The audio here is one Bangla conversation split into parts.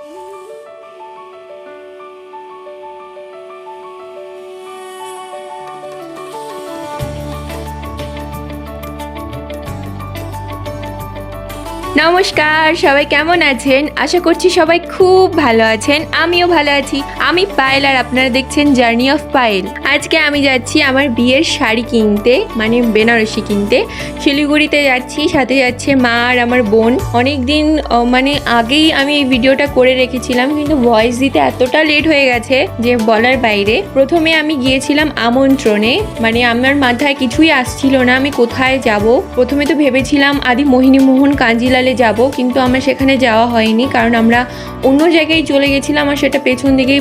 Bye. নমস্কার, সবাই কেমন আছেন? আশা করছি সবাই খুব ভালো আছেন, আমিও ভালো আছি। আমি পায়েল আর আপনারা দেখছেন জার্নি অফ পায়েল আজকে আমি যাচ্ছি আমার বিয়ের শাড়ি কিনতে মানে বেনারসি কিনতে। শিলিগুড়িতে যাচ্ছি, সাথে যাচ্ছে মা আর আমার বোন। অনেক দিন মানে আগেই আমি এই ভিডিওটা করে রেখেছিলাম, কিন্তু ভয়েস দিতে এতটা লেট হয়ে গেছে যে বলার বাইরে। প্রথমে আমি গিয়েছিলাম আমন্ত্রণে মানে আমার মাথায় কিছুই আসছিল না, আমি কোথায় যাব? প্রথমে তো ভেবেছিলাম আদি মোহিনীমোহন কাঞ্জিলালে যাব, কিন্তু আমার সেখানে যাওয়া হয়নি, কারণ আমরা অন্য জায়গায় চলে গেছিলাম আর সেটা পেছন দিকেই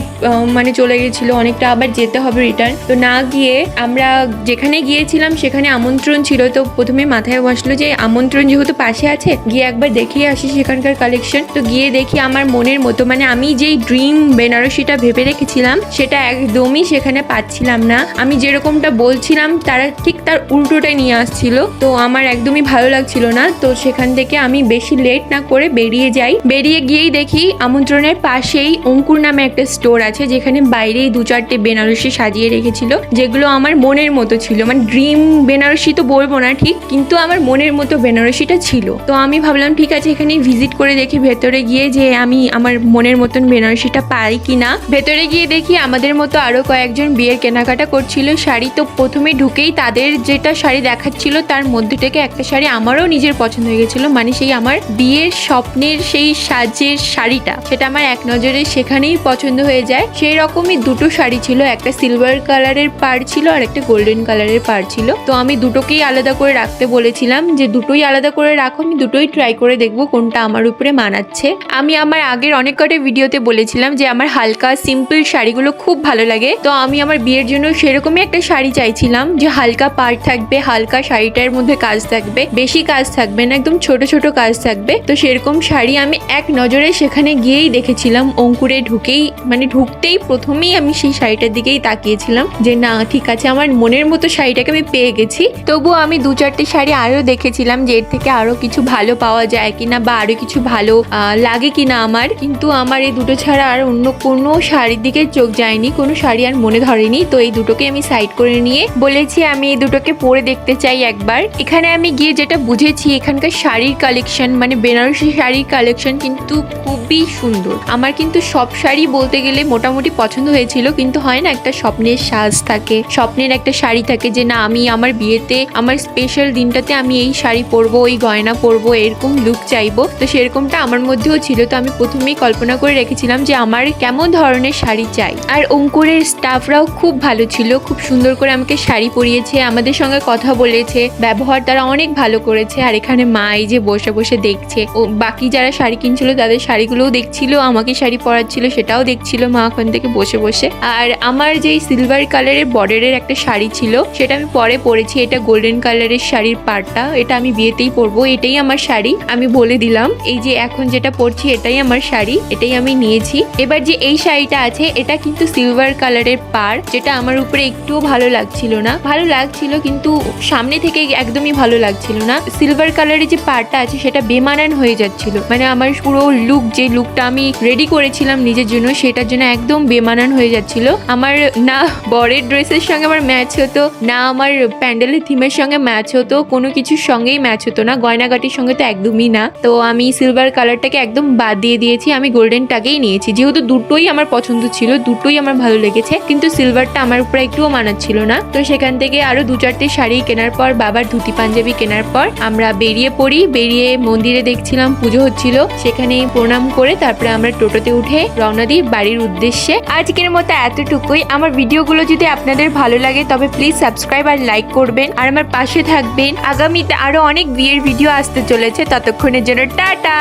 মানে চলে গেছিল, অনেকটা আবার যেতে হবে রিটার্ন তো না গিয়ে আমরা যেখানে গিয়েছিলাম সেখানে আমন্ত্রণ ছিল, তো প্রথমে মাথায় বসল যে আমন্ত্রণ যেহেতু পাশে আছে, গিয়ে একবার দেখিয়ে আসি সেখানকার কালেকশন তো গিয়ে দেখি আমার মনের মতো মানে আমি যেই ড্রিম বেনারসিটা ভেবে রেখেছিলাম, সেটা একদমই সেখানে পাচ্ছিলাম না। আমি যেরকমটা বলছিলাম, তারা ঠিক তার উল্টোটাই নিয়ে আসছিল, তো আমার একদমই ভালো লাগছিল না। তো সেখান থেকে আমি বেশি লেট না করে বেরিয়ে যাই। বেরিয়ে গিয়েই দেখি আমন্ত্রণের পাশেই অঙ্কুর নামে একটা স্টোর আছে, যেখানে বাইরেই দু চারটে বেনারসি সাজিয়ে রেখেছিল, যেগুলো আমার মনের মতো ছিল। মানে ড্রিম বেনারসি তো বলব না ঠিক, কিন্তু আমার মনের মতো বেনারসিটা ছিল। তো আমি ভাবলাম, ঠিক আছে এখানে ভিজিট করে দেখি, ভেতরে গিয়ে যে আমি আমার মনের মতন বেনারসিটা পাই কি না ভেতরে গিয়ে দেখি আমাদের মতো আরও কয়েকজন বিয়ের কেনাকাটা করছিল। শাড়ি তো প্রথমে ঢুকেই তাদের যেটা শাড়ি দেখাচ্ছিল, তার মধ্যে থেকে একটা শাড়ি আমারও নিজের পছন্দ হয়ে গেছিল। মানে সেই আমার বিয়ের স্বপ্নের সেই সাজের শাড়িটা। সেটা আমার এক নজরে সেখানেই পছন্দ হয়ে যায়। সেই রকমই দুটো শাড়ি ছিল, একটা সিলভার কালারের পার ছিল আর একটা গোল্ডেন কালারের পাড় ছিল। তো আমি দুটোকেই আলাদা করে রাখতে বলেছিলাম যে দুটোই আলাদা করে রাখো, আমি দুটোই ট্রাই করে দেখব কোনটা আমার উপরে মানাচ্ছে। আমি আমার আগের অনেক কটা ভিডিওতে বলেছিলাম যে আমার হালকা সিম্পল শাড়িগুলো খুব ভালো লাগে। তো আমি আমার বিয়ের জন্য সেরকমই একটা শাড়ি চাইছিলাম যে হালকা পাড় থাকবে, হালকা শাড়িটার মধ্যে কাজ থাকবে, বেশি কাজ থাকবে না, একদম ছোট ছোট কাজ থাকবে। তো সেরকম শাড়ি আমি এক নজরে সেখানে গিয়েই দেখেছিলাম। অঙ্কুরে ঢুকেই মানে ঢুকতেই প্রথমেই আমি সেই শাড়িটার দিকেই তাকিয়েছিলাম যে, না, ঠিক আছে, আমার মনের মতো শাড়িটাকে আমি পেয়ে গেছি। তবুও আমি দু চারটে শাড়ি আরও দেখেছিলাম যে, এর থেকে আরও কিছু ভালো পাওয়া যায় কিনা বা আরও কিছু ভালো লাগে কিনা আমার। কিন্তু আমার এই দুটো ছাড়া আর অন্য কোনো শাড়ির দিকে চোখ যায়নি, কোনো শাড়ি আর মনে ধরেনি। তো এই দুটোকে আমি সাইড করে নিয়ে বলেছি, আমি এই দুটোকে পরে দেখতে চাই একবার। এখানে আমি গিয়ে যেটা বুঝেছি, এখানকার শাড়ির কালেকশন মানে বেনারসি শাড়ির কালেকশন কিন্তু খুবই সুন্দর। আমার কিন্তু সব শাড়ি বলতে গেলে মোটামুটি পছন্দ হয়েছিল, কিন্তু হয় না, একটা স্বপ্নের সাজ থাকে, স্বপ্নের একটা শাড়ি থাকে যে, না, আমি আমার বিয়েতে, আমার স্পেশাল দিনটাতে আমি এই শাড়ি পরবো ওই গয়না পরবো, এরকম লুক চাইব। তো সেরকমটা আমার মধ্যেও ছিল, তো আমি প্রথমেই কল্পনা করে রেখেছিলাম যে, আমার কেমন ধরনের শাড়ি চাই। আর অঙ্কুরের স্টাফরাও খুব ভালো ছিল, খুব সুন্দর করে আমাকে শাড়ি পরিয়েছে, আমাদের সঙ্গে কথা বলেছে, ব্যবহার তারা অনেক ভালো করেছে, আর এখানে মা এই যে বসে বসে দেখছে। ও, বাকি যারা শাড়ি কিনছিল, তাদের শাড়িগুলোও দেখছিল, আমাকে শাড়ি পরাচ্ছিল, সেটাও দেখছিল মা ওখান থেকে বসে বসে। আর আমার যেই সিলভার কালারের বর্ডারের একটা শাড়ি ছিল, সেটা আমি পরে পরেছি। এটা গোল্ডেন কালারের শাড়ির পাড়টা এটা আমি বিয়েতেই পরবো, এটাই আমার শাড়ি, আমি বলে দিলাম। এই যে এখন যেটা পরছি, এটাই আমার শাড়ি, এটাই আমি নিয়েছি। এবার যে এই শাড়িটা আছে, এটা কিন্তু সিলভার কালারের পাড় যেটা আমার উপরে একটুও ভালো লাগছিল না। ভালো লাগছিল, কিন্তু সামনে থেকে একদমই ভালো লাগছিল না। সিলভার কালারের যে পাড়টা আছে, সেটা বেমানান হয়ে যাচ্ছিল। মানে আমার পুরো লুক যে লুকটা আমি রেডি করেছিলাম নিজের জন্য, সেটার জন্য একদম বেমানান হয়ে যাচ্ছিল। আমার না বরের ড্রেসের সঙ্গে আমার ম্যাচ হতো, না আমার প্যান্ডেলের থিমের সঙ্গে ম্যাচ হতো, কোনো কিছুর সঙ্গেই ম্যাচ হতো না। গয়নাগাটির সঙ্গে তো একদমই না। তো আমি সিলভার কালারটাকে একদম বাদ দিয়ে দিয়েছি, আমি গোল্ডেনটাকেই নিয়েছি। যেহেতু দুটোই আমার পছন্দ ছিল, দুটোই আমার ভালো লেগেছে, কিন্তু সিলভারটা আমার উপরে একটুও মানাচ্ছিল না। তো সেখান থেকে আরও দু চারটে শাড়ি কেনার পর, বাবার ধুতি পাঞ্জাবি কেনার পর, আমরা বেরিয়ে পড়ি। বেরিয়ে মন্দিরে দেখছিলাম, পুজো হচ্ছিল। সেখানে প্রণাম করে তারপরে আমরা টোটোতে উঠে রওনা দিই বাড়ির উদ্দেশ্যে। আজকের মতো এতটুকুই। আমার ভিডিওগুলো যদি আপনাদের ভালো লাগে, তবে প্লিজ সাবস্ক্রাইব আর লাইক করবেন। আর আমার পাশে থাকবেন। আগামীতে আরও অনেক বিয়ের ভিডিও আসতে চলেছে। ততক্ষণের জন্য টাটা!